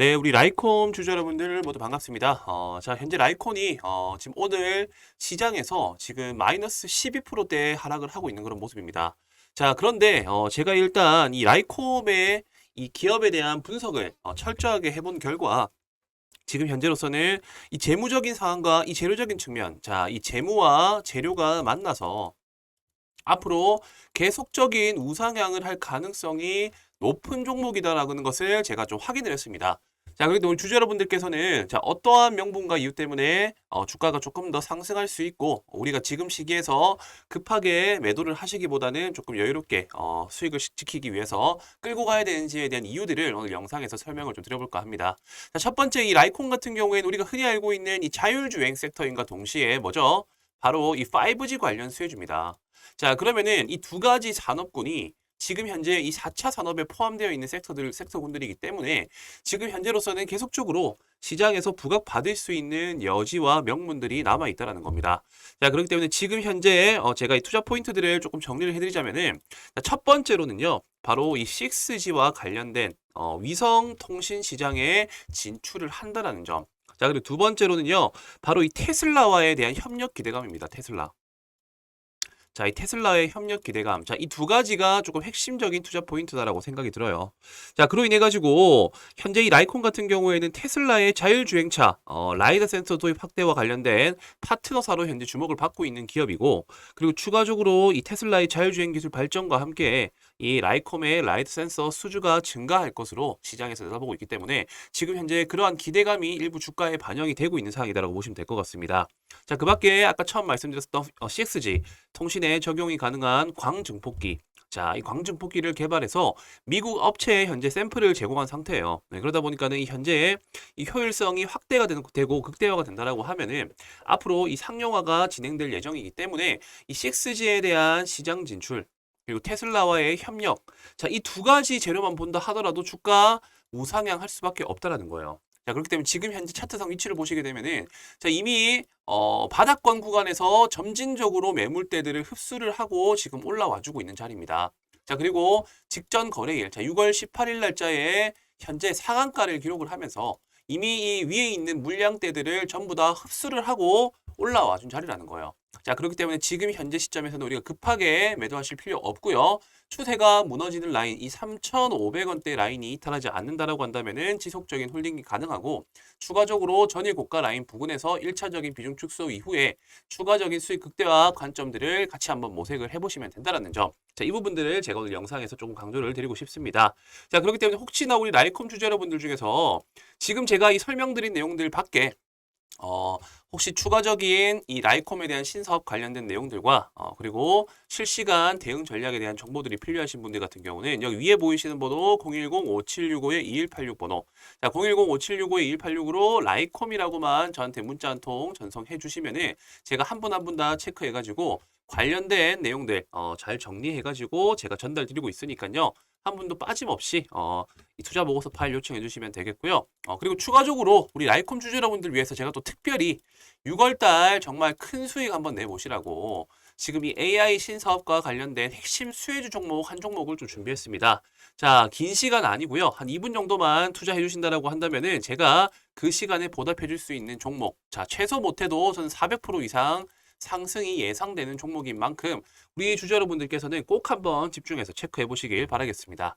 네, 우리 라이콤 주주 여러분들 모두 반갑습니다. 어, 자, 현재 라이콘이 어, 지금 오늘 시장에서 지금 마이너스 12%대 하락을 하고 있는 그런 모습입니다. 자, 그런데 어, 제가 일단 이 라이콤의 이 기업에 대한 분석을 어, 철저하게 해본 결과 지금 현재로서는 이 재무적인 상황과 이 재료적인 측면, 자, 이 재무와 재료가 만나서 앞으로 계속적인 우상향을 할 가능성이 높은 종목이다라는 것을 제가 좀 확인을 했습니다. 자, 그래도 오늘 주주 여러분들께서는 자, 어떠한 명분과 이유 때문에 어, 주가가 조금 더 상승할 수 있고 우리가 지금 시기에서 급하게 매도를 하시기보다는 조금 여유롭게 어, 수익을 시- 지키기 위해서 끌고 가야 되는지에 대한 이유들을 오늘 영상에서 설명을 좀 드려볼까 합니다. 자, 첫 번째 이 라이콘 같은 경우에는 우리가 흔히 알고 있는 이 자율주행 섹터인과 동시에 뭐죠? 바로 이 5G 관련 수혜주입니다. 자, 그러면은 이 두 가지 산업군이 지금 현재 이 4차 산업에 포함되어 있는 섹터들, 섹터군들이기 때문에 지금 현재로서는 계속적으로 시장에서 부각받을 수 있는 여지와 명분들이 남아 있다라는 겁니다. 자, 그렇기 때문에 지금 현재 어, 제가 이 투자 포인트들을 조금 정리를 해드리자면은 자, 첫 번째로는요, 바로 이 6G와 관련된 어, 위성 통신 시장에 진출을 한다라는 점. 자, 그리고 두 번째로는요, 바로 이 테슬라와에 대한 협력 기대감입니다. 테슬라. 자, 이 테슬라의 협력 기대감. 자, 이 두 가지가 조금 핵심적인 투자 포인트다라고 생각이 들어요. 자, 그로 인해 가지고 현재 이 라이콘 같은 경우에는 테슬라의 자율주행차 어, 라이더 센서 도입 확대와 관련된 파트너사로 현재 주목을 받고 있는 기업이고 그리고 추가적으로 이 테슬라의 자율주행 기술 발전과 함께 이 라이콤의 라이드 센서 수주가 증가할 것으로 시장에서 내다보고 있기 때문에 지금 현재 그러한 기대감이 일부 주가에 반영이 되고 있는 상황이다라고 보시면 될 것 같습니다. 자, 그 밖에 아까 처음 말씀드렸던 어, CXG 통신에 적용이 가능한 광증폭기. 자, 이 광증폭기를 개발해서 미국 업체에 현재 샘플을 제공한 상태예요. 네, 그러다 보니까는 이 현재 이 효율성이 확대가 되고 극대화가 된다라고 하면은 앞으로 이 상용화가 진행될 예정이기 때문에 이 6G에 대한 시장 진출 그리고 테슬라와의 협력. 자, 이 두 가지 재료만 본다 하더라도 주가 우상향할 수밖에 없다라는 거예요. 자, 그렇기 때문에 지금 현재 차트상 위치를 보시게 되면은 자, 이미 어, 바닥권 구간에서 점진적으로 매물대들을 흡수를 하고 지금 올라와 주고 있는 자리입니다. 자, 그리고 직전 거래일, 자, 6월 18일 날짜에 현재 상한가를 기록을 하면서 이미 이 위에 있는 물량대들을 전부 다 흡수를 하고 올라와 준 자리라는 거예요. 자, 그렇기 때문에 지금 현재 시점에서는 우리가 급하게 매도하실 필요 없고요. 추세가 무너지는 라인, 이 3,500원대 라인이 이탈하지 않는다라고 한다면은 지속적인 홀딩이 가능하고 추가적으로 전일 고가 라인 부근에서 1차적인 비중 축소 이후에 추가적인 수익 극대화 관점들을 같이 한번 모색을 해보시면 된다라는 점. 자, 이 부분들을 제가 오늘 영상에서 조금 강조를 드리고 싶습니다. 자, 그렇기 때문에 혹시나 우리 라이콤 주주 여러분들 중에서 지금 제가 이 설명드린 내용들 밖에 어, 혹시 추가적인 이 라이콤에 대한 신사업 관련된 내용들과 어, 그리고 실시간 대응 전략에 대한 정보들이 필요하신 분들 같은 경우는 여기 위에 보이시는 번호 010-5765-2186 번호. 자, 010-5765-2186으로 라이콤이라고만 저한테 문자 한 통 전송해 주시면은 제가 한 분 한 분 다 체크해 가지고 관련된 내용들 어, 잘 정리해 가지고 제가 전달 드리고 있으니까요. 한 분도 빠짐없이 어, 이 투자 보고서 파일 요청해 주시면 되겠고요. 어, 그리고 추가적으로 우리 라이콤 주주 여러분들 위해서 제가 또 특별히 6월달 정말 큰 수익 한번 내보시라고 지금 이 AI 신사업과 관련된 핵심 수혜주 종목 한 종목을 좀 준비했습니다. 자, 긴 시간 아니고요. 한 2분 정도만 투자해 주신다라고 한다면은 제가 그 시간에 보답해 줄 수 있는 종목. 자, 최소 못해도 저는 400% 이상 상승이 예상되는 종목인 만큼 우리 주주 여러분들께서는 꼭 한번 집중해서 체크해 보시길 바라겠습니다.